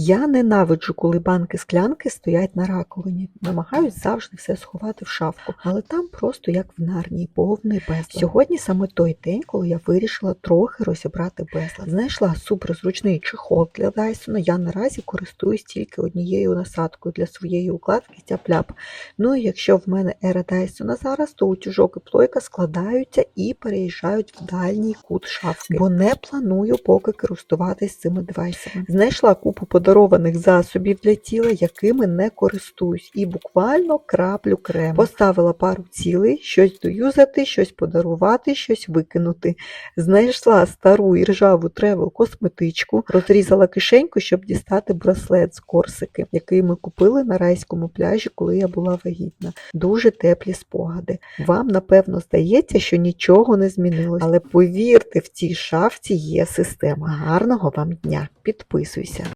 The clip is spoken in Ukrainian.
Я ненавиджу, коли банки-склянки стоять на раковині. Намагаюсь завжди все сховати в шафку, але там просто як в нарнії, повний безлад. Сьогодні саме той день, коли я вирішила трохи розібрати безлад. Знайшла суперзручний чехол для Дайсона. Я наразі користуюсь тільки однією насадкою для своєї укладки тяп-ляп. Ну і якщо в мене ера Дайсона зараз, то утюжок і плойка складаються і переїжджають в дальній кут шафки, бо не планую поки користуватись цими девайсами. Знайшла купу подарованих засобів для тіла, якими не користуюсь, і буквально краплю крему. Поставила пару цілей, щось доюзати, щось подарувати, щось викинути. Знайшла стару і ржаву тревел косметичку, розрізала кишеньку, щоб дістати браслет з корсики, який ми купили на райському пляжі, коли я була вагітна. Дуже теплі спогади. Вам напевно здається, що нічого не змінилось, але повірте, в цій шафці є система. Гарного вам дня! Підписуйся.